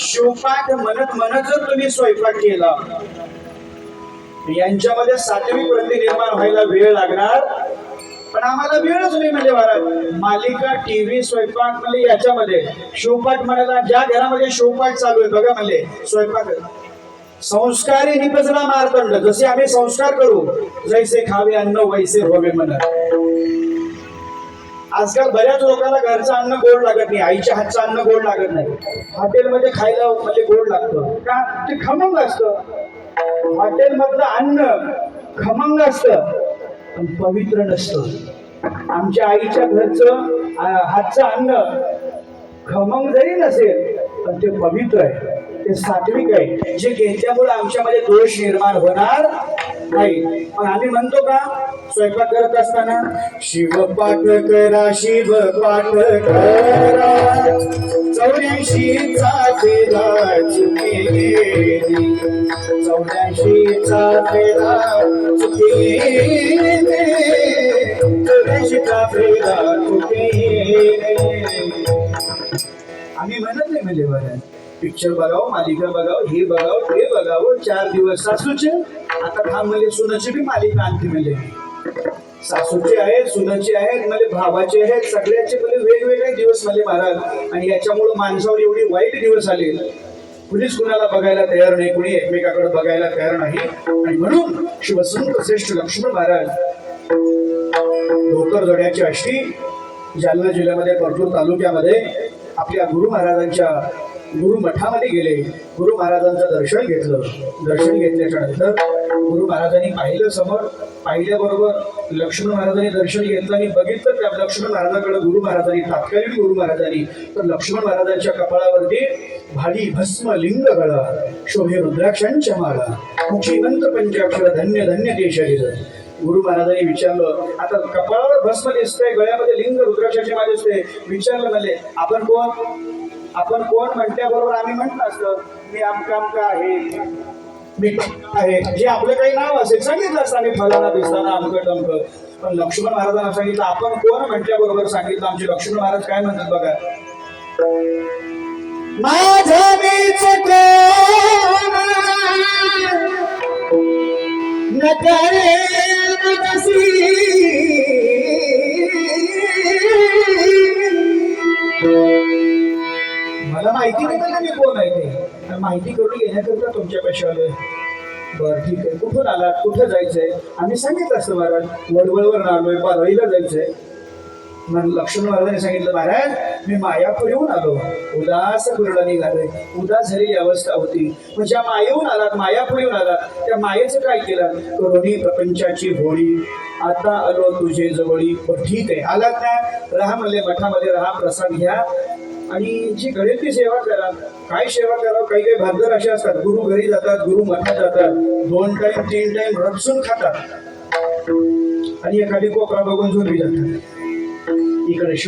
शिवपाठ म्हणत म्हणत जर तुम्ही स्वयंपाक केला यांच्यामध्ये सातवी प्रती निर्माण व्हायला वेळ लागणार. पण आम्हाला वेळच नाही म्हणजे महाराज मालिका टीव्ही स्वयंपाक म्हणजे याच्यामध्ये. शिवपाठ म्हणाला ज्या घरामध्ये शिवपाठ चालू आहे बघा म्हणले स्वयंपाक. संस्कारी निपजला मारतंड. जसे आम्ही संस्कार करू जैसे खावे अन्न वैसे होवे म्हणत आजकाल बऱ्याच लोकांना घरचं अन्न गोड लागत नाही. आईच्या हातचं अन्न गोड लागत नाही. हॉटेलमध्ये खायला म्हणजे गोड लागतं. का? ते खमंग असतं. हॉटेलमधलं अन्न खमंग असतं. पण पवित्र नसतं. आमच्या आईच्या घरचं हातचं अन्न खमंग जरी नसेल पण ते पवित्र आहे. ते सात्विक आहे. जे घेतल्यामुळे आमच्यामध्ये दोष निर्माण होणार नाही. पण आम्ही म्हणतो का? स्वयंपाक करत असताना शिवपाठ करा शिवपाठ करा. शिव पाठ चौऱ्याऐंशी चौऱ्याऐंशीचा चौऱ्याऐंशी चुकेली. चौऱ्याऐंशीचा आम्ही म्हणत नाही म्हणजे बरं. पिक्चर बघावं मालिका बघावं हे बघावं ते बघावं चार दिवस सासूचे. आता थांब म्हणजे सुनाची बी मालिका आणखी म्हणजे. सासूचे आहेत सुनाचे आहेत मला भावाचे आहेत सगळ्याचे म्हणजे वेगवेगळे दिवस म्हणजे महाराज. आणि याच्यामुळं माणसावर एवढी वाईट दिवस आले. कुणीच कुणाला बघायला तयार नाही कुणी एकमेकाकडे बघायला तयार नाही. आणि म्हणून शिवसंत श्रेष्ठ लक्ष्मण महाराज धोतर जोड्याची अष्टी जालना जिल्ह्यामध्ये परतूर तालुक्यामध्ये आपल्या गुरु महाराजांच्या गुरु मठामध्ये गेले. गुरु महाराजांचं दर्शन घेतलं. दर्शन घेतल्याच्या नंतर गुरु महाराजांनी पाहिलं समोर. पाहिल्याबरोबर लक्ष्मण महाराजांनी दर्शन घेतलं आणि बघितलं त्या लक्ष्मण महाराजांकडे गुरु महाराजांनी तात्कालीन गुरु महाराजांनी. तर लक्ष्मण महाराजांच्या कपाळावरती भाली भस्म लिंग गळा शोभे रुद्राक्षांच्या माळा मुखीवंत पंचाक्षर धन्य धन्य ते शरीर. गुरु महाराजांनी विचारलं आता कपाळावर भस्म दिसतंय गळ्यामध्ये लिंग रुद्राक्षाची माळ दिसते विचारलं म्हणजे आपण कोण? आपण कोण म्हणल्याबरोबर आम्ही म्हटलं असतं मी आमका आमका आहे? मी आहे. जे आपलं काही नाव असेल सांगितलं असतं आम्ही फलाना दिसताना आमकं टमकं. पण लक्ष्मण महाराजांना सांगितलं आपण कोण म्हटल्याबरोबर सांगितलं? आमचे लक्ष्मण महाराज काय म्हणतात बघा. माझा माहिती नाही ना मी कोण आहे ते? माहिती करून घेण्याकरता तुमच्यापाशी आलोय बरं ठीक आहे. कुठून आलात? कुठं जायचंय? आम्ही सांगितलं असतं महाराज. वडवळवर आलोय बाराळीला जायचंय. मग लक्ष्मण महाराजांनी सांगितलं महाराज मी मायापूर येऊन आलो. उदास कुरडा निघालोय उदास झालेली अवस्था होती. म्हणजे मग ज्या मायेहून आलात मायापूर येऊन आलात त्या मायेचं काय केलं? करोनी प्रपंचाची होळी. आता आलो तुझे जवळी. ठीक आहे. आलात ना? राहा म्हणले मठामध्ये राहा प्रसाद घ्या. आणि जी घडेल ती सेवा करा काय सेवा करा काही काही भागदार असे असतात गुरु घरी जातात गुरु मठात जातात दोन टाइम तीन टाइम रपसून खातात. आणि एखादी कोपरा बघून झोपी जातात. इकडे शो.